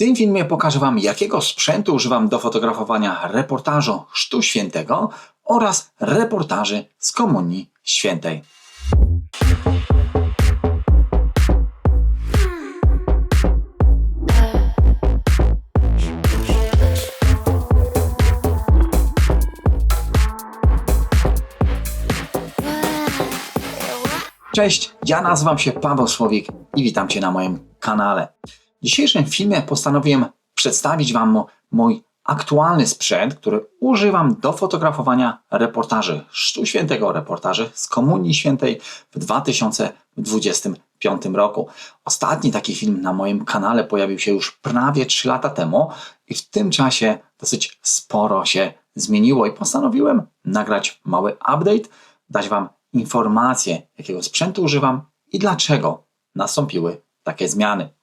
tym filmie pokażę Wam, jakiego sprzętu używam do fotografowania reportażu Chrztu Świętego oraz reportaży z Komunii Świętej. Cześć, ja nazywam się Paweł Słowik i witam Cię na moim kanale. W dzisiejszym filmie postanowiłem przedstawić Wam mój aktualny sprzęt, który używam do fotografowania reportaży Chrztu Świętego, reportaży z Komunii Świętej w 2025 roku. Ostatni taki film na moim kanale pojawił się już prawie 3 lata temu i w tym czasie dosyć sporo się zmieniło i postanowiłem nagrać mały update, dać Wam informacje, jakiego sprzętu używam i dlaczego nastąpiły takie zmiany.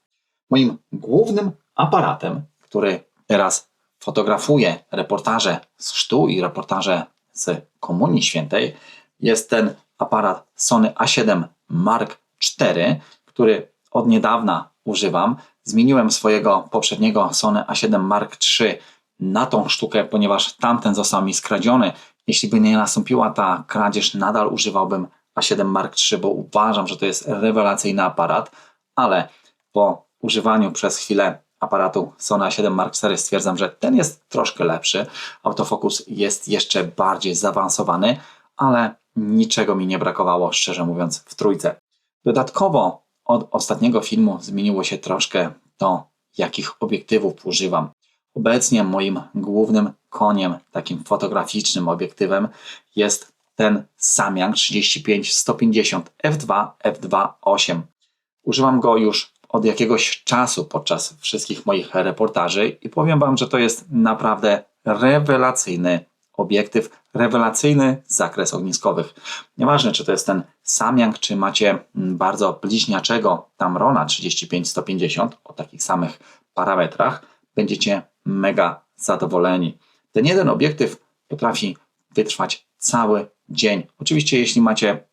Moim głównym aparatem, który teraz fotografuje reportaże z chrztu i reportaże z Komunii Świętej, jest ten aparat Sony A7 Mark IV, który od niedawna używam. Zmieniłem swojego poprzedniego Sony A7 Mark III na tą sztukę, ponieważ tamten został mi skradziony. Jeśli by nie nastąpiła ta kradzież, nadal używałbym A7 Mark III, bo uważam, że to jest rewelacyjny aparat, ale po używaniu przez chwilę aparatu Sony A7 Mark IV stwierdzam, że ten jest troszkę lepszy. Autofokus jest jeszcze bardziej zaawansowany, ale niczego mi nie brakowało, szczerze mówiąc, w trójce. Dodatkowo od ostatniego filmu zmieniło się troszkę to, jakich obiektywów używam. Obecnie moim głównym koniem, takim fotograficznym obiektywem jest ten Samyang 35-150 f2 f2.8. Używam go już od jakiegoś czasu podczas wszystkich moich reportaży i powiem Wam, że to jest naprawdę rewelacyjny obiektyw, rewelacyjny zakres ogniskowych. Nieważne, czy to jest ten Samyang, czy macie mm, bardzo bliźniaczego Tamrona 35-150 o takich samych parametrach, będziecie mega zadowoleni. Ten jeden obiektyw potrafi wytrwać cały dzień. Oczywiście, jeśli macie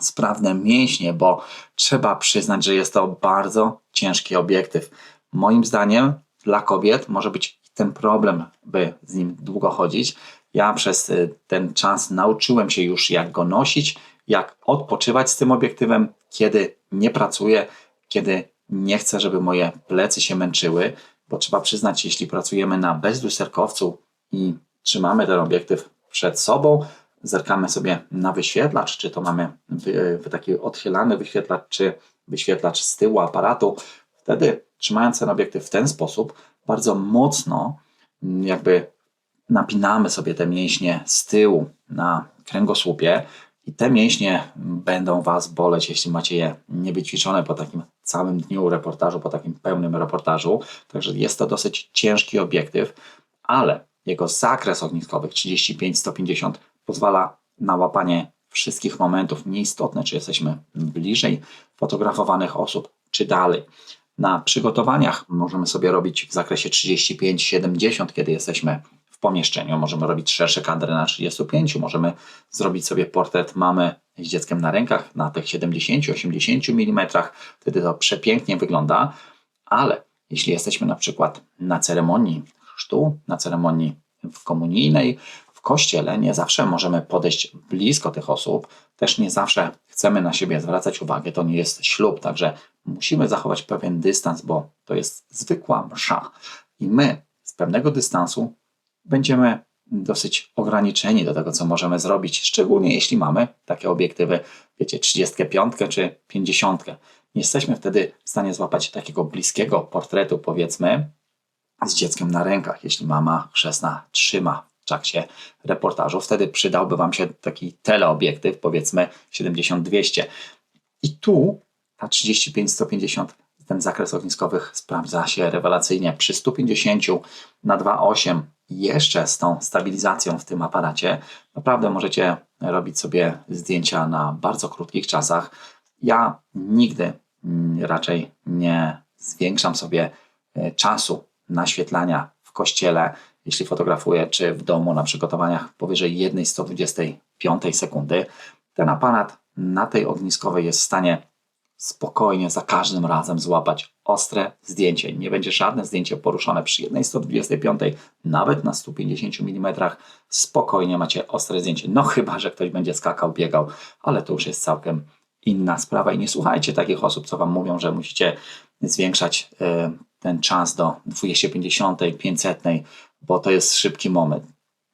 sprawne mięśnie, bo trzeba przyznać, że jest to bardzo ciężki obiektyw. Moim zdaniem dla kobiet może być ten problem, by z nim długo chodzić. Ja przez y, ten czas nauczyłem się już, jak go nosić, jak odpoczywać z tym obiektywem, kiedy nie pracuję, kiedy nie chcę, żeby moje plecy się męczyły, bo trzeba przyznać, jeśli pracujemy na bezlusterkowcu i trzymamy ten obiektyw przed sobą, zerkamy sobie na wyświetlacz, czy to mamy taki odchylany wyświetlacz, czy wyświetlacz z tyłu aparatu, wtedy trzymając ten obiektyw w ten sposób, bardzo mocno mm, jakby napinamy sobie te mięśnie z tyłu na kręgosłupie i te mięśnie będą Was boleć, jeśli macie je niewyćwiczone po takim całym dniu reportażu, po takim pełnym reportażu. Także jest to dosyć ciężki obiektyw, ale jego zakres ogniskowych 35-150 pozwala na łapanie wszystkich momentów, nieistotne czy jesteśmy bliżej fotografowanych osób, czy dalej. Na przygotowaniach możemy sobie robić w zakresie 35-70, kiedy jesteśmy w pomieszczeniu. Możemy robić szersze kadry na 35, możemy zrobić sobie portret mamy z dzieckiem na rękach na tych 70-80 mm. Wtedy to przepięknie wygląda, ale jeśli jesteśmy na przykład na ceremonii chrztu, na ceremonii komunijnej, kościele, nie zawsze możemy podejść blisko tych osób, też nie zawsze chcemy na siebie zwracać uwagę, to nie jest ślub, także musimy zachować pewien dystans, bo to jest zwykła msza i my z pewnego dystansu będziemy dosyć ograniczeni do tego, co możemy zrobić, szczególnie jeśli mamy takie obiektywy, wiecie, 35 czy 50. Nie jesteśmy wtedy w stanie złapać takiego bliskiego portretu, powiedzmy, z dzieckiem na rękach, jeśli mama chrzestna trzyma trakcie reportażu. Wtedy przydałby Wam się taki teleobiektyw, powiedzmy 70-200. I tu ta 35-150, ten zakres ogniskowych sprawdza się rewelacyjnie. Przy 150 na 2,8 jeszcze z tą stabilizacją w tym aparacie, naprawdę możecie robić sobie zdjęcia na bardzo krótkich czasach. Ja nigdy mm, raczej nie zwiększam sobie e, czasu naświetlania w kościele, jeśli fotografuję, czy w domu na przygotowaniach powyżej 1,125 sekundy. Ten aparat na tej ogniskowej jest w stanie spokojnie za każdym razem złapać ostre zdjęcie. Nie będzie żadne zdjęcie poruszone przy jednej 125, nawet na 150 mm. Spokojnie macie ostre zdjęcie. No chyba, że ktoś będzie skakał, biegał, ale to już jest całkiem inna sprawa i nie słuchajcie takich osób, co wam mówią, że musicie zwiększać y, ten czas do 250, 500, bo to jest szybki moment.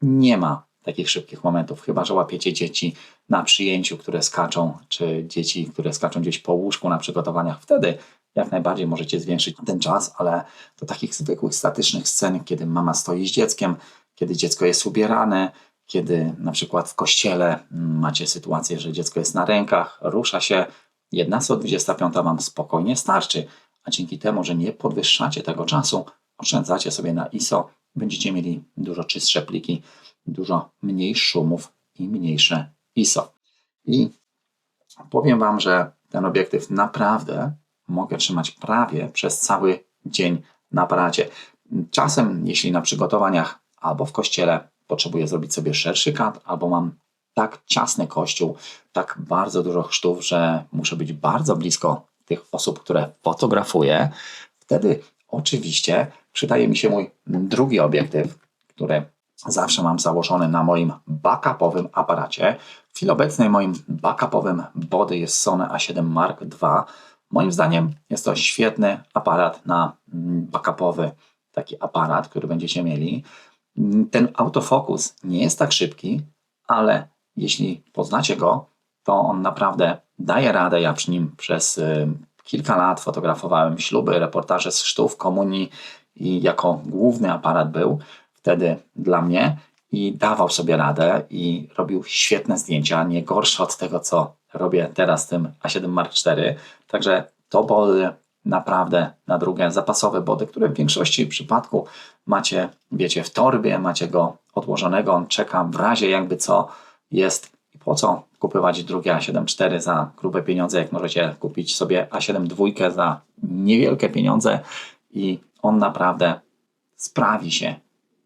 Nie ma takich szybkich momentów, chyba że łapiecie dzieci na przyjęciu, które skaczą, czy dzieci, które skaczą gdzieś po łóżku na przygotowaniach. Wtedy jak najbardziej możecie zwiększyć ten czas, ale do takich zwykłych, statycznych scen, kiedy mama stoi z dzieckiem, kiedy dziecko jest ubierane, kiedy na przykład w kościele macie sytuację, że dziecko jest na rękach, rusza się, jedna 125 wam spokojnie starczy, a dzięki temu, że nie podwyższacie tego czasu, oszczędzacie sobie na ISO, będziecie mieli dużo czystsze pliki, dużo mniej szumów i mniejsze ISO. I powiem Wam, że ten obiektyw naprawdę mogę trzymać prawie przez cały dzień na aparacie. Czasem, jeśli na przygotowaniach albo w kościele potrzebuję zrobić sobie szerszy kat, albo mam tak ciasny kościół, tak bardzo dużo chrztów, że muszę być bardzo blisko tych osób, które fotografuję, wtedy oczywiście przydaje mi się mój drugi obiektyw, który zawsze mam założony na moim backupowym aparacie. W chwili obecnej moim backupowym body jest Sony A7 Mark II. Moim zdaniem jest to świetny aparat na mm, backupowy taki aparat, który będziecie mieli. Ten autofokus nie jest tak szybki, ale jeśli poznacie go, to on naprawdę daje radę. Ja przy nim przez y, kilka lat fotografowałem śluby, reportaże z chrztów, komunii i jako główny aparat był wtedy dla mnie i dawał sobie radę i robił świetne zdjęcia, nie gorsze od tego, co robię teraz tym A7 Mark IV. Także to body naprawdę na drugie zapasowe body, które w większości przypadku macie, wiecie, w torbie, macie go odłożonego, on czeka w razie jakby co jest i po co kupować drugie A7 IV za grube pieniądze, jak możecie kupić sobie A7 dwójkę za niewielkie pieniądze i on naprawdę sprawi się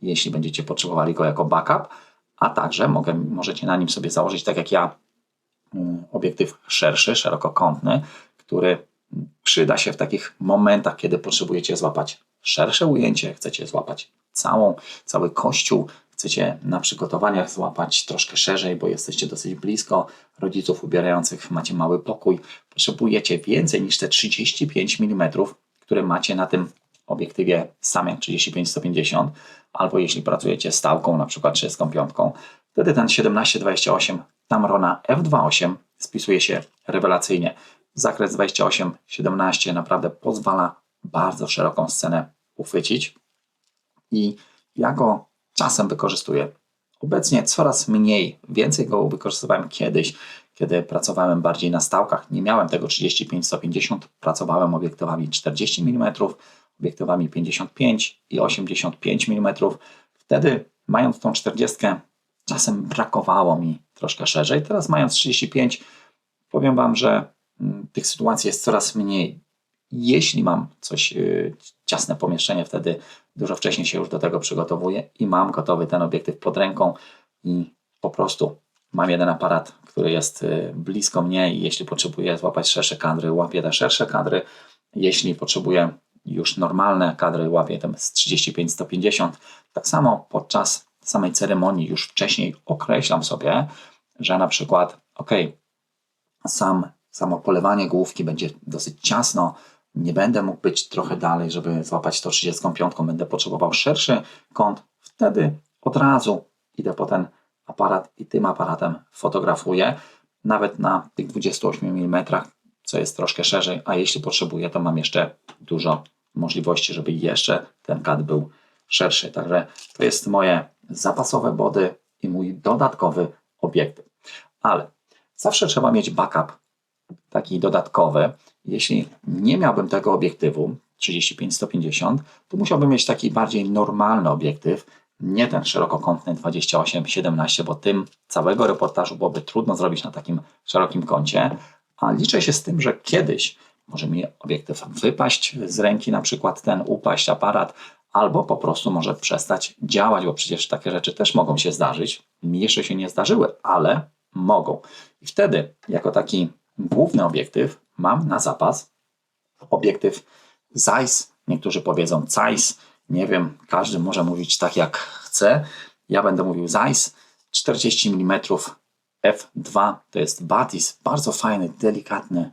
jeśli będziecie potrzebowali go jako backup, a także mogę, możecie na nim sobie założyć, tak jak ja, mm, obiektyw szerszy, szerokokątny, który przyda się w takich momentach, kiedy potrzebujecie złapać szersze ujęcie, chcecie złapać całą, cały kościół, chcecie na przygotowaniach złapać troszkę szerzej, bo jesteście dosyć blisko rodziców ubierających, macie mały pokój, potrzebujecie więcej niż te 35 mm, które macie na tym obiektywie samym 35-150, albo jeśli pracujecie stałką, na przykład 35, wtedy ten 17-28 Tamrona F28 spisuje się rewelacyjnie. Zakres 28-17 naprawdę pozwala bardzo szeroką scenę uchwycić i ja go czasem wykorzystuję. Obecnie coraz mniej, więcej go wykorzystywałem kiedyś, kiedy pracowałem bardziej na stałkach. Nie miałem tego 35-150, pracowałem obiektywami 40 mm, obiektywami 55 i 85 mm. Wtedy, mając tą 40, czasem brakowało mi troszkę szerzej. Teraz, mając 35, powiem Wam, że mm, tych sytuacji jest coraz mniej. Jeśli mam coś, yy, ciasne pomieszczenie, wtedy dużo wcześniej się już do tego przygotowuję i mam gotowy ten obiektyw pod ręką i po prostu mam jeden aparat, który jest y, blisko mnie i jeśli potrzebuję złapać szersze kadry, łapię te szersze kadry. Jeśli potrzebuję już normalne kadry łapię tam z 35-150. Tak samo podczas samej ceremonii już wcześniej określam sobie, że na przykład, ok, sam, samo polewanie główki będzie dosyć ciasno, nie będę mógł być trochę dalej, żeby złapać 135, będę potrzebował szerszy kąt, wtedy od razu idę po ten aparat i tym aparatem fotografuję, nawet na tych 28 mm, co jest troszkę szerzej, a jeśli potrzebuję, to mam jeszcze dużo możliwości, żeby jeszcze ten kat był szerszy. Także to jest moje zapasowe body i mój dodatkowy obiektyw. Ale zawsze trzeba mieć backup taki dodatkowy. Jeśli nie miałbym tego obiektywu 35-150, to musiałbym mieć taki bardziej normalny obiektyw, nie ten szerokokątny 28-17, bo tym całego reportażu byłoby trudno zrobić na takim szerokim kącie, a liczę się z tym, że kiedyś może mi obiektyw wypaść z ręki, na przykład ten upaść aparat, albo po prostu może przestać działać, bo przecież takie rzeczy też mogą się zdarzyć. Mi jeszcze się nie zdarzyły, ale mogą. I wtedy, jako taki główny obiektyw, mam na zapas obiektyw Zeiss, niektórzy powiedzą Zeiss, nie wiem, każdy może mówić tak jak chce. Ja będę mówił Zeiss 40 mm f2 to jest Batis, bardzo fajny, delikatny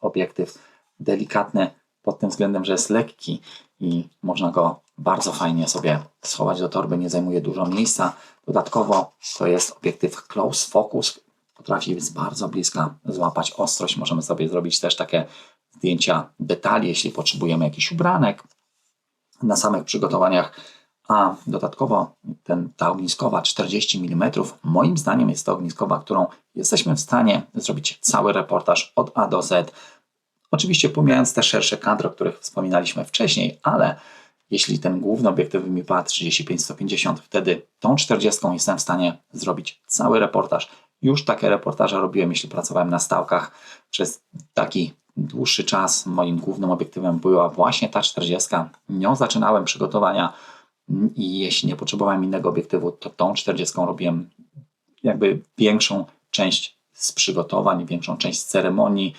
obiektyw, delikatny pod tym względem, że jest lekki i można go bardzo fajnie sobie schować do torby, nie zajmuje dużo miejsca. Dodatkowo to jest obiektyw close focus, potrafi z bardzo bliska złapać ostrość. Możemy sobie zrobić też takie zdjęcia detali, jeśli potrzebujemy jakiś ubranek na samych przygotowaniach. A dodatkowo ten, ta ogniskowa 40 mm, moim zdaniem jest to ogniskowa, którą jesteśmy w stanie zrobić cały reportaż od A do Z. Oczywiście pomijając te szersze kadry, o których wspominaliśmy wcześniej, ale jeśli ten główny obiektyw mi padł 35-150, wtedy tą 40 jestem w stanie zrobić cały reportaż. Już takie reportaże robiłem, jeśli pracowałem na stałkach przez taki dłuższy czas. Moim głównym obiektywem była właśnie ta 40. Nią zaczynałem przygotowania i jeśli nie potrzebowałem innego obiektywu, to tą 40 robiłem jakby większą część z przygotowań, większą część z ceremonii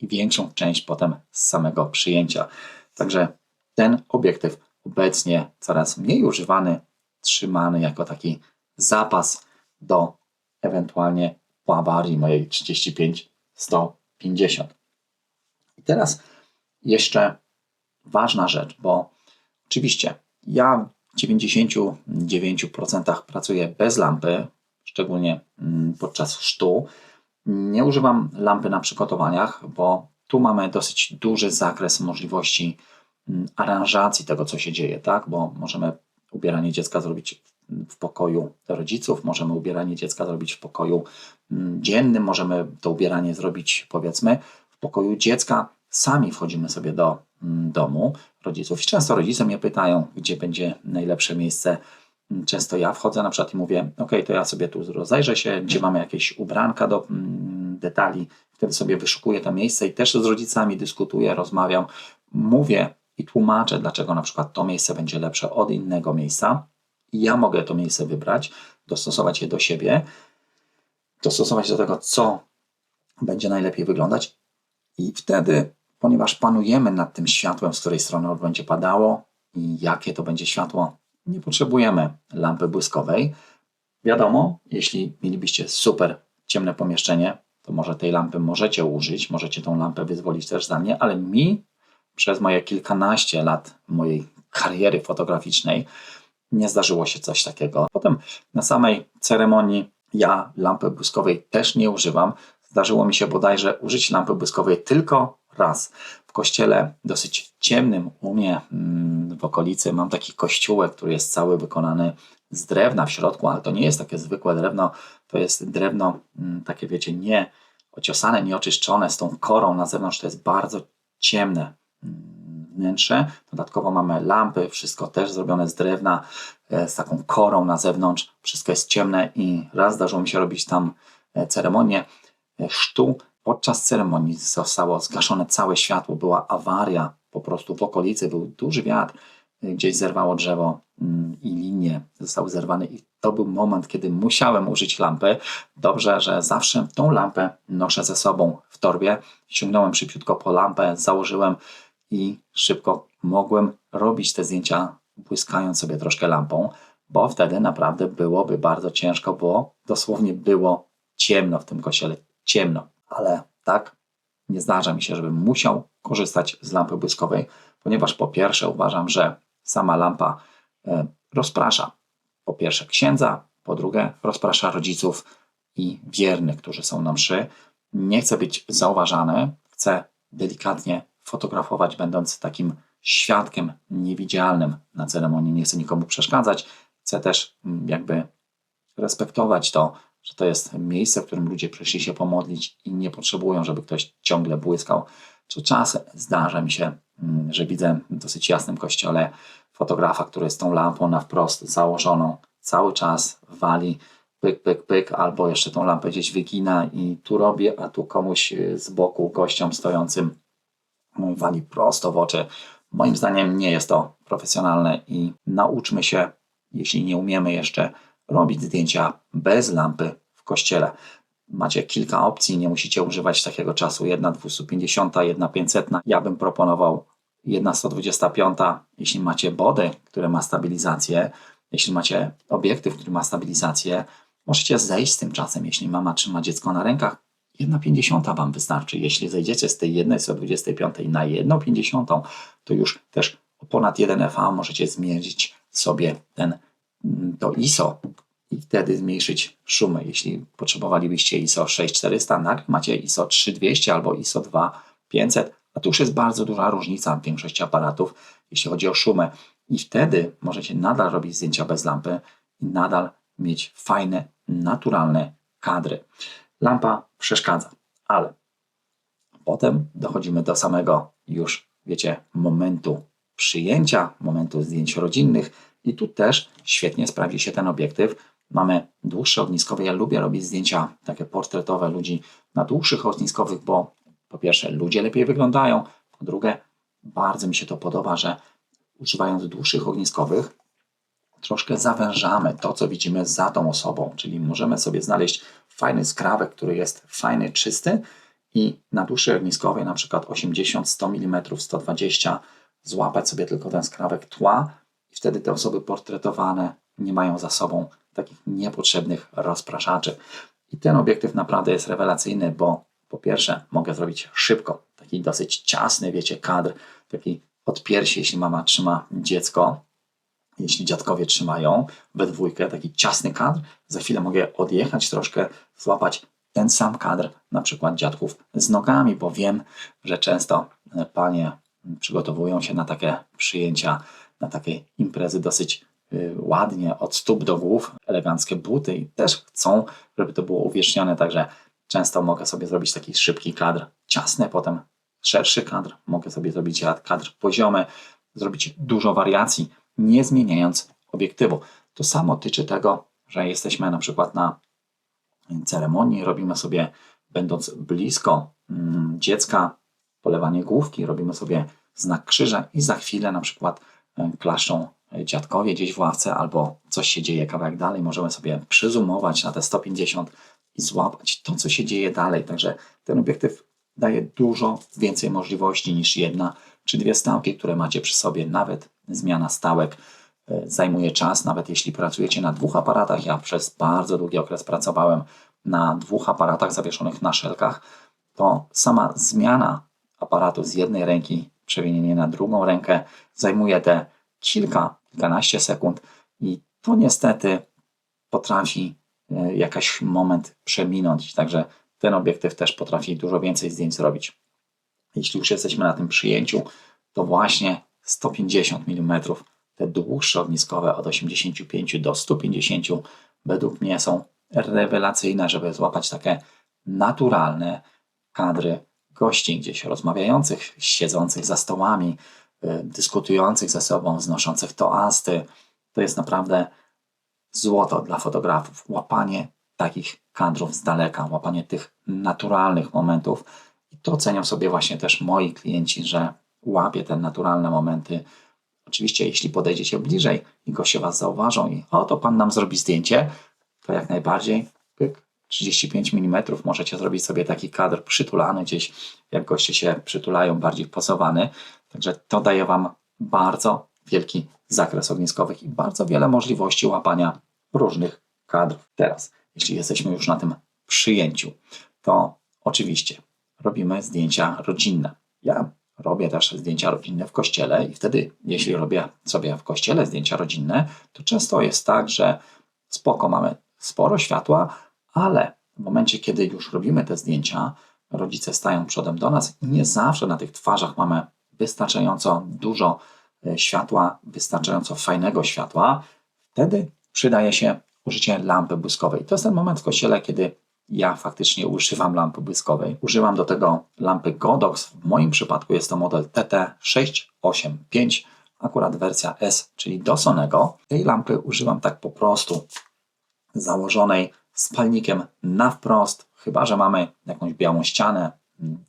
i większą część potem z samego przyjęcia. Także ten obiektyw obecnie coraz mniej używany, trzymany jako taki zapas do ewentualnie po awarii mojej 35-150. I teraz jeszcze ważna rzecz, bo oczywiście ja w 99% pracuję bez lampy, szczególnie mm, podczas sztu. Nie używam lampy na przygotowaniach, bo tu mamy dosyć duży zakres możliwości mm, aranżacji tego, co się dzieje, tak? Bo możemy ubieranie dziecka zrobić w pokoju rodziców, możemy ubieranie dziecka zrobić w pokoju mm, dziennym, możemy to ubieranie zrobić powiedzmy w pokoju dziecka. Sami wchodzimy sobie do domu rodziców. I często rodzice mnie pytają, gdzie będzie najlepsze miejsce. Mm, często ja wchodzę na przykład i mówię, ok, to ja sobie tu rozejrzę się, gdzie mamy jakieś ubranka do detali, wtedy sobie wyszukuję to miejsce i też z rodzicami dyskutuję, rozmawiam, mówię i tłumaczę, dlaczego na przykład to miejsce będzie lepsze od innego miejsca. I ja mogę to miejsce wybrać, dostosować je do siebie, dostosować do tego, co będzie najlepiej wyglądać. I wtedy, ponieważ panujemy nad tym światłem, z której strony ono będzie padało i jakie to będzie światło, nie potrzebujemy lampy błyskowej. Wiadomo, jeśli mielibyście super ciemne pomieszczenie, to może tej lampy możecie użyć, możecie tą lampę wyzwolić też za mnie, ale mi przez moje kilkanaście lat mojej kariery fotograficznej nie zdarzyło się coś takiego. Potem na samej ceremonii ja lampy błyskowej też nie używam. Zdarzyło mi się bodajże użyć lampy błyskowej tylko raz. W kościele dosyć ciemnym u mnie mm, w okolicy mam taki kościółek, który jest cały wykonany z drewna w środku, ale to nie jest takie zwykłe drewno, to jest drewno mm, takie wiecie, nie ociosane, nieoczyszczone z tą korą na zewnątrz, to jest bardzo ciemne mm, wnętrze. Dodatkowo mamy lampy, wszystko też zrobione z drewna, e, z taką korą na zewnątrz. Wszystko jest ciemne i raz zdarzyło mi się robić tam e, ceremonię e, sztu. Podczas ceremonii zostało zgaszone całe światło, była awaria po prostu w okolicy, był duży wiatr, gdzieś zerwało drzewo mm, i linie zostały zerwane i to był moment, kiedy musiałem użyć lampy. Dobrze, że zawsze tą lampę noszę ze sobą w torbie. Sięgnąłem szybciutko po lampę, założyłem i szybko mogłem robić te zdjęcia, błyskając sobie troszkę lampą, bo wtedy naprawdę byłoby bardzo ciężko, bo dosłownie było ciemno w tym kościele. Ciemno, ale tak nie zdarza mi się, żebym musiał korzystać z lampy błyskowej, ponieważ po pierwsze uważam, że sama lampa e, rozprasza po pierwsze księdza, po drugie rozprasza rodziców i wiernych, którzy są na mszy. Nie chcę być zauważany, chcę delikatnie fotografować, będąc takim świadkiem niewidzialnym na ceremonii. Nie chcę nikomu przeszkadzać, chcę też mm, jakby respektować to, że to jest miejsce, w którym ludzie przyszli się pomodlić i nie potrzebują, żeby ktoś ciągle błyskał. Co czas zdarza mi się, mm, że widzę w dosyć jasnym kościele fotografa, który z tą lampą na wprost założoną cały czas wali pyk, pyk, pyk, albo jeszcze tą lampę gdzieś wygina i tu robię, a tu komuś z boku gościom stojącym wali prosto w oczy. Moim zdaniem nie jest to profesjonalne i nauczmy się, jeśli nie umiemy jeszcze robić zdjęcia bez lampy w kościele. macie kilka opcji, nie musicie używać takiego czasu. Jedna 250, jedna 500. Ja bym proponował jedna 125, jeśli macie body, które ma stabilizację, jeśli macie obiektyw, który ma stabilizację, możecie zejść z tym czasem, jeśli mama trzyma dziecko na rękach. 1,50 Wam wystarczy. Jeśli zejdziecie z tej 1,125 na 1,50, to już też ponad 1 FA możecie zmierzyć sobie ten, mm, to ISO i wtedy zmniejszyć szumy. Jeśli potrzebowalibyście ISO 6400, nagle macie ISO 3200 albo ISO 2500, a tu już jest bardzo duża różnica w większości aparatów, jeśli chodzi o szumy. I wtedy możecie nadal robić zdjęcia bez lampy i nadal mieć fajne, naturalne kadry. Lampa przeszkadza, ale potem dochodzimy do samego już, wiecie, momentu przyjęcia, momentu zdjęć rodzinnych i tu też świetnie sprawdzi się ten obiektyw. Mamy dłuższe ogniskowe. Ja lubię robić zdjęcia takie portretowe ludzi na dłuższych ogniskowych, bo po pierwsze ludzie lepiej wyglądają, po drugie bardzo mi się to podoba, że używając dłuższych ogniskowych troszkę zawężamy to, co widzimy za tą osobą, czyli możemy sobie znaleźć fajny skrawek, który jest fajny, czysty i na dłuższej ogniskowej, na przykład 80, 100 mm, 120 złapać sobie tylko ten skrawek tła i wtedy te osoby portretowane nie mają za sobą takich niepotrzebnych rozpraszaczy. I ten obiektyw naprawdę jest rewelacyjny, bo po pierwsze mogę zrobić szybko, taki dosyć ciasny, wiecie, kadr, taki od piersi, jeśli mama trzyma dziecko, jeśli dziadkowie trzymają we dwójkę, taki ciasny kadr, za chwilę mogę odjechać troszkę, złapać ten sam kadr, na przykład dziadków z nogami, bo wiem, że często panie przygotowują się na takie przyjęcia, na takie imprezy dosyć y, ładnie, od stóp do głów, eleganckie buty i też chcą, żeby to było uwiecznione, także często mogę sobie zrobić taki szybki kadr ciasny, potem szerszy kadr, mogę sobie zrobić kadr poziomy, zrobić dużo wariacji, nie zmieniając obiektywu. To samo tyczy tego, że jesteśmy na przykład na ceremonii, robimy sobie, będąc blisko mm, dziecka, polewanie główki, robimy sobie znak krzyża i za chwilę na przykład klaszczą dziadkowie gdzieś w ławce albo coś się dzieje kawałek dalej, możemy sobie przyzumować na te 150 i złapać to, co się dzieje dalej. Także ten obiektyw daje dużo więcej możliwości niż jedna czy dwie stałki, które macie przy sobie. Nawet zmiana stałek e, zajmuje czas, nawet jeśli pracujecie na dwóch aparatach. Ja przez bardzo długi okres pracowałem na dwóch aparatach zawieszonych na szelkach. To sama zmiana aparatu z jednej ręki, przewinienie na drugą rękę zajmuje te kilka, kilkanaście sekund i to niestety potrafi e, jakiś moment przeminąć. Także ten obiektyw też potrafi dużo więcej zdjęć zrobić. Jeśli już jesteśmy na tym przyjęciu, to właśnie 150 mm, te dłuższe ogniskowe od 85 do 150 według mnie są rewelacyjne, żeby złapać takie naturalne kadry gości gdzieś rozmawiających, siedzących za stołami, y, dyskutujących ze sobą, znoszących toasty. To jest naprawdę złoto dla fotografów. Łapanie takich kadrów z daleka, łapanie tych naturalnych momentów. I to cenią sobie właśnie też moi klienci, że łapie te naturalne momenty. Oczywiście, jeśli podejdziecie bliżej i goście Was zauważą i o, to Pan nam zrobi zdjęcie, to jak najbardziej pyk, 35 mm możecie zrobić sobie taki kadr przytulany gdzieś, jak goście się przytulają, bardziej posowany. Także to daje Wam bardzo wielki zakres ogniskowych i bardzo wiele możliwości łapania różnych kadrów. Teraz, jeśli jesteśmy już na tym przyjęciu, to oczywiście robimy zdjęcia rodzinne. Ja robię też zdjęcia rodzinne w kościele i wtedy, jeśli robię sobie w kościele zdjęcia rodzinne, to często jest tak, że spoko, mamy sporo światła, ale w momencie, kiedy już robimy te zdjęcia, rodzice stają przodem do nas i nie zawsze na tych twarzach mamy wystarczająco dużo e, światła, wystarczająco fajnego światła, wtedy przydaje się użycie lampy błyskowej. To jest ten moment w kościele, kiedy ja faktycznie używam lampy błyskowej. Używam do tego lampy Godox. W moim przypadku jest to model TT685, akurat wersja S, czyli do Sonego. Tej lampy używam tak po prostu założonej z palnikiem na wprost, chyba że mamy jakąś białą ścianę,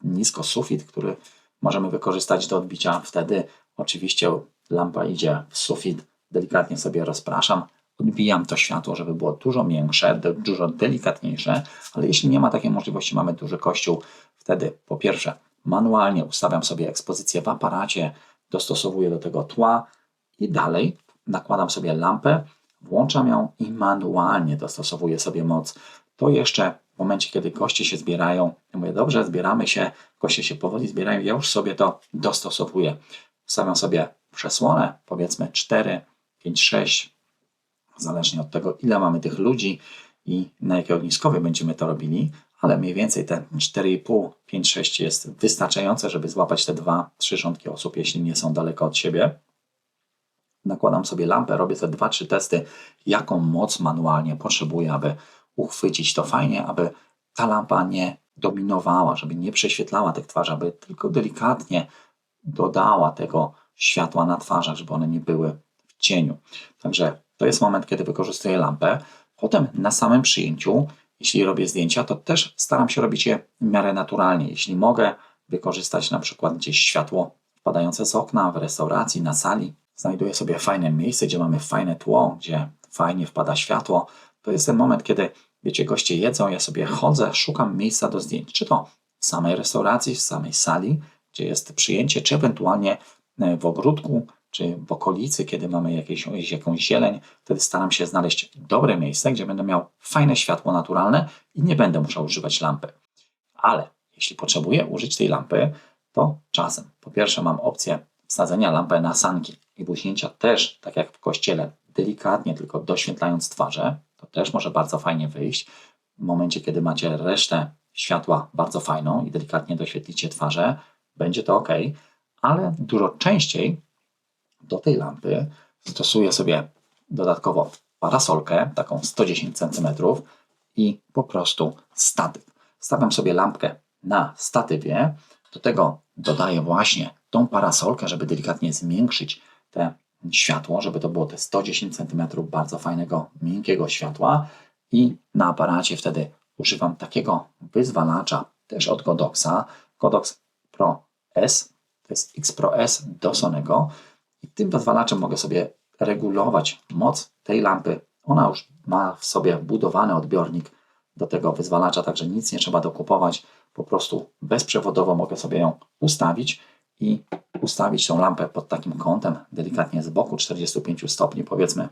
nisko sufit, który możemy wykorzystać do odbicia. Wtedy oczywiście lampa idzie w sufit, delikatnie sobie rozpraszam, odbijam to światło, żeby było dużo miększe, dużo delikatniejsze, ale jeśli nie ma takiej możliwości, mamy duży kościół, wtedy po pierwsze manualnie ustawiam sobie ekspozycję w aparacie, dostosowuję do tego tła i dalej nakładam sobie lampę, włączam ją i manualnie dostosowuję sobie moc. To jeszcze w momencie, kiedy goście się zbierają, ja mówię, dobrze, zbieramy się, goście się powoli zbierają, ja już sobie to dostosowuję. Ustawiam sobie przesłonę, powiedzmy 4, 5, 6, zależnie od tego, ile mamy tych ludzi i na jakiej ogniskowej będziemy to robili, ale mniej więcej te 4,5, 5, 6 jest wystarczające, żeby złapać te dwa, trzy rządki osób, jeśli nie są daleko od siebie. Nakładam sobie lampę, robię te dwa, trzy testy, jaką moc manualnie potrzebuję, aby uchwycić to fajnie, aby ta lampa nie dominowała, żeby nie prześwietlała tych twarzy, aby tylko delikatnie dodała tego światła na twarzach, żeby one nie były w cieniu. Także to jest moment, kiedy wykorzystuję lampę. Potem na samym przyjęciu, jeśli robię zdjęcia, to też staram się robić je w miarę naturalnie. Jeśli mogę wykorzystać na przykład gdzieś światło wpadające z okna, w restauracji, na sali, znajduję sobie fajne miejsce, gdzie mamy fajne tło, gdzie fajnie wpada światło. To jest ten moment, kiedy wiecie, goście jedzą, ja sobie chodzę, szukam miejsca do zdjęć. Czy to w samej restauracji, w samej sali, gdzie jest przyjęcie, czy ewentualnie e, w ogródku, czy w okolicy, kiedy mamy jakieś, jakąś zieleń, wtedy staram się znaleźć dobre miejsce, gdzie będę miał fajne światło naturalne i nie będę musiał używać lampy. Ale jeśli potrzebuję użyć tej lampy, to czasem. Po pierwsze mam opcję wsadzenia lampy na sanki i buźnięcia też, tak jak w kościele, delikatnie tylko doświetlając twarze. To też może bardzo fajnie wyjść. W momencie, kiedy macie resztę światła bardzo fajną i delikatnie doświetlicie twarze, będzie to ok, ale dużo częściej do tej lampy stosuję sobie dodatkowo parasolkę, taką 110 cm i po prostu statyw. Stawiam sobie lampkę na statywie, do tego dodaję właśnie tą parasolkę, żeby delikatnie zwiększyć te światło, żeby to było te 110 cm bardzo fajnego, miękkiego światła i na aparacie wtedy używam takiego wyzwalacza też od Godoxa, Godox Pro S, to jest X Pro S do Sonego i tym wyzwalaczem mogę sobie regulować moc tej lampy. Ona już ma w sobie wbudowany odbiornik do tego wyzwalacza, także nic nie trzeba dokupować. Po prostu bezprzewodowo mogę sobie ją ustawić i ustawić tą lampę pod takim kątem, delikatnie z boku 45 stopni powiedzmy,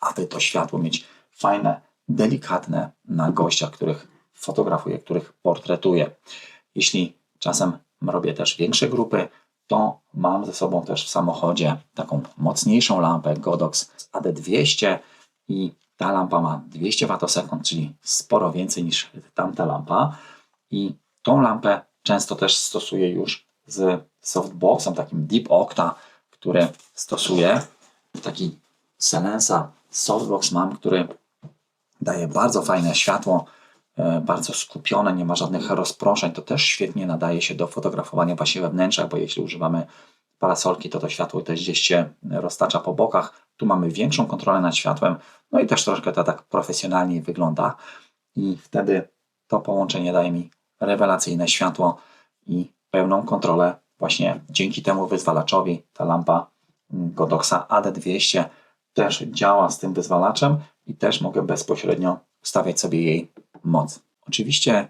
aby to światło mieć fajne, delikatne na gościach, których fotografuję, których portretuję. Jeśli czasem robię też większe grupy, to mam ze sobą też w samochodzie taką mocniejszą lampę Godox AD200 i ta lampa ma 200 Wh, czyli sporo więcej niż tamta lampa. I tą lampę często też stosuję już z softboxem, takim Deep Octa, który stosuję. Taki Selensa softbox mam, który daje bardzo fajne światło, e, bardzo skupione, nie ma żadnych rozproszeń. To też świetnie nadaje się do fotografowania właśnie we wnętrzach, bo jeśli używamy parasolki, to to światło też gdzieś się roztacza po bokach. Tu mamy większą kontrolę nad światłem, no i też troszkę to tak profesjonalniej wygląda. I wtedy to połączenie daje mi rewelacyjne światło i pełną kontrolę właśnie dzięki temu wyzwalaczowi. Ta lampa Godoxa AD200 też działa z tym wyzwalaczem i też mogę bezpośrednio ustawiać sobie jej moc. Oczywiście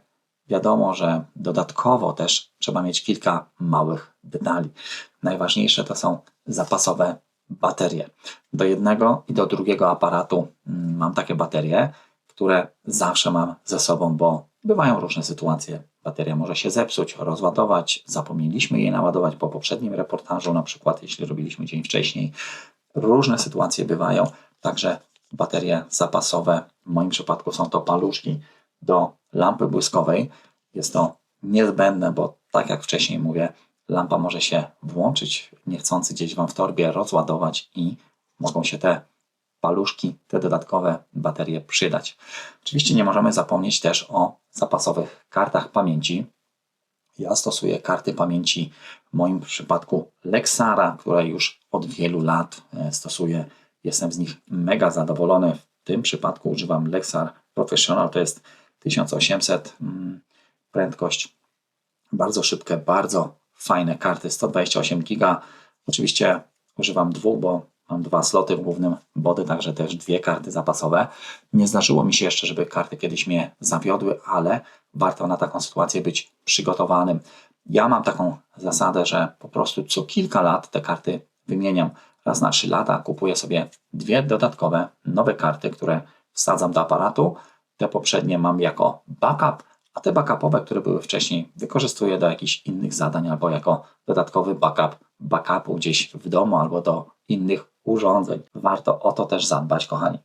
wiadomo, że dodatkowo też trzeba mieć kilka małych detali. Najważniejsze to są zapasowe baterie. Do jednego i do drugiego aparatu mm, mam takie baterie, które zawsze mam ze sobą, bo bywają różne sytuacje. Bateria może się zepsuć, rozładować, zapomnieliśmy jej naładować po poprzednim reportażu, na przykład jeśli robiliśmy dzień wcześniej. Różne sytuacje bywają, także baterie zapasowe, w moim przypadku są to paluszki do lampy błyskowej. Jest to niezbędne, bo tak jak wcześniej mówię, lampa może się włączyć niechcący gdzieś Wam w torbie, rozładować i mogą się te paluszki, te dodatkowe baterie przydać. Oczywiście nie możemy zapomnieć też o zapasowych kartach pamięci. Ja stosuję karty pamięci w moim przypadku Lexara, które już od wielu lat e, stosuję. Jestem z nich mega zadowolony. W tym przypadku używam Lexar Professional, to jest 1800 mm, prędkość, bardzo szybkie, bardzo fajne karty, 128 giga. Oczywiście używam dwóch, bo Mam dwa sloty w głównym body, także też dwie karty zapasowe. Nie zdarzyło mi się jeszcze, żeby karty kiedyś mnie zawiodły, ale warto na taką sytuację być przygotowanym. Ja mam taką zasadę, że po prostu co kilka lat te karty wymieniam. Raz na trzy lata kupuję sobie dwie dodatkowe, nowe karty, które wsadzam do aparatu. Te poprzednie mam jako backup, a te backupowe, które były wcześniej, wykorzystuję do jakichś innych zadań albo jako dodatkowy backup backupu gdzieś w domu albo do innych urządzeń. Warto o to też zadbać, kochani.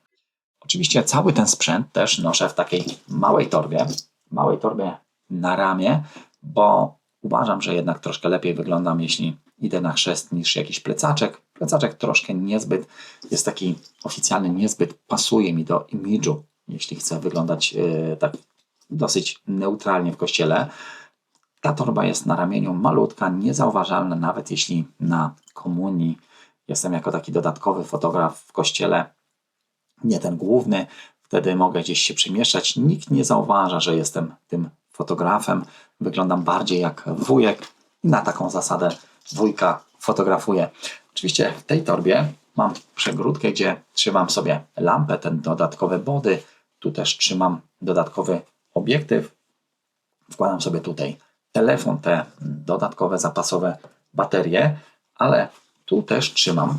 Oczywiście cały ten sprzęt też noszę w takiej małej torbie, małej torbie na ramię, bo uważam, że jednak troszkę lepiej wyglądam, jeśli idę na chrzest niż jakiś plecaczek. Plecaczek troszkę niezbyt, jest taki oficjalny, niezbyt pasuje mi do imidżu, jeśli chcę wyglądać yy, tak dosyć neutralnie w kościele. Ta torba jest na ramieniu malutka, niezauważalna, nawet jeśli na komunii jestem jako taki dodatkowy fotograf w kościele, nie ten główny, wtedy mogę gdzieś się przemieszczać. Nikt nie zauważa, że jestem tym fotografem. Wyglądam bardziej jak wujek i na taką zasadę wujka fotografuję. Oczywiście w tej torbie mam przegródkę, gdzie trzymam sobie lampę, ten dodatkowy body. Tu też trzymam dodatkowy obiektyw. Wkładam sobie tutaj telefon, te dodatkowe zapasowe baterie, ale tu też trzymam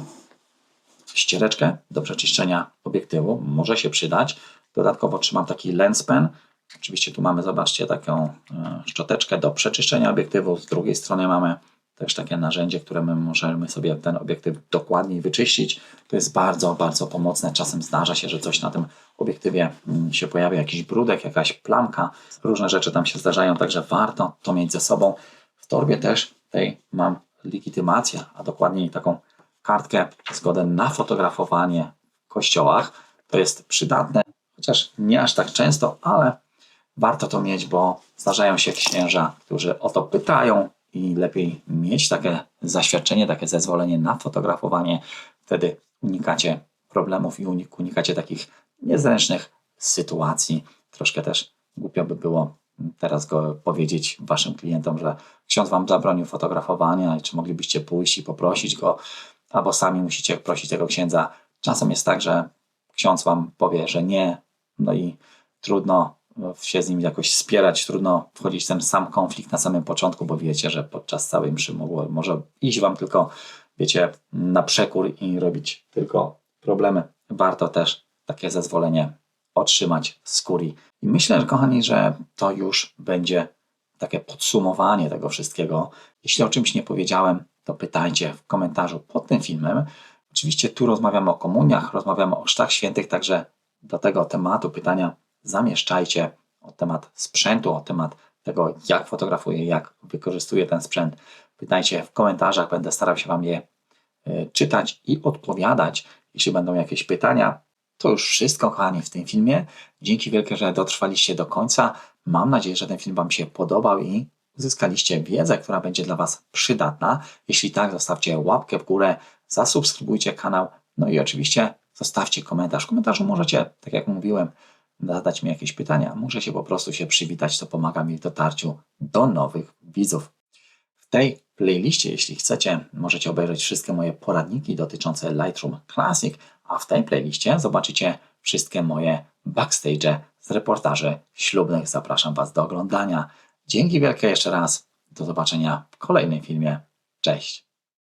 ściereczkę do przeczyszczenia obiektywu, może się przydać. Dodatkowo trzymam taki lens pen. Oczywiście tu mamy, zobaczcie, taką e, szczoteczkę do przeczyszczenia obiektywu. Z drugiej strony mamy też takie narzędzie, które my możemy sobie ten obiektyw dokładniej wyczyścić. To jest bardzo, bardzo pomocne. Czasem zdarza się, że coś na tym obiektywie mm, się pojawia, jakiś brudek, jakaś plamka, różne rzeczy tam się zdarzają, także warto to mieć ze sobą. W torbie też tej mam legitymację, a dokładniej taką kartkę zgodę na fotografowanie w kościołach. To jest przydatne, chociaż nie aż tak często, ale warto to mieć, bo zdarzają się księża, którzy o to pytają i lepiej mieć takie zaświadczenie, takie zezwolenie na fotografowanie. Wtedy unikacie problemów i unikacie takich niezręcznych sytuacji. Troszkę też głupio by było teraz go powiedzieć waszym klientom, że ksiądz wam zabronił fotografowania, czy moglibyście pójść i poprosić go, albo sami musicie prosić tego księdza. Czasem jest tak, że ksiądz wam powie, że nie, no i trudno się z nim jakoś spierać, trudno wchodzić w ten sam konflikt na samym początku, bo wiecie, że podczas całej mszy może iść wam tylko, wiecie, na przekór i robić tylko problemy. Warto też takie zezwolenie otrzymać z. I myślę, że kochani, że to już będzie takie podsumowanie tego wszystkiego. Jeśli o czymś nie powiedziałem, to pytajcie w komentarzu pod tym filmem. Oczywiście tu rozmawiamy o komuniach, rozmawiamy o sztach świętych, także do tego tematu pytania zamieszczajcie o temat sprzętu, o temat tego, jak fotografuję, jak wykorzystuję ten sprzęt. Pytajcie w komentarzach, będę starał się Wam je e, czytać i odpowiadać. Jeśli będą jakieś pytania, to już wszystko, kochani, w tym filmie. Dzięki wielkie, że dotrwaliście do końca. Mam nadzieję, że ten film Wam się podobał i uzyskaliście wiedzę, która będzie dla Was przydatna. Jeśli tak, zostawcie łapkę w górę, zasubskrybujcie kanał, no i oczywiście zostawcie komentarz. W komentarzu możecie, tak jak mówiłem, zadać mi jakieś pytania. Się po prostu się przywitać, to pomaga mi w dotarciu do nowych widzów. W tej playliście, jeśli chcecie, możecie obejrzeć wszystkie moje poradniki dotyczące Lightroom Classic, a w tej playliście zobaczycie wszystkie moje backstage z reportaży ślubnych. Zapraszam Was do oglądania. Dzięki wielkie jeszcze raz. Do zobaczenia w kolejnym filmie. Cześć.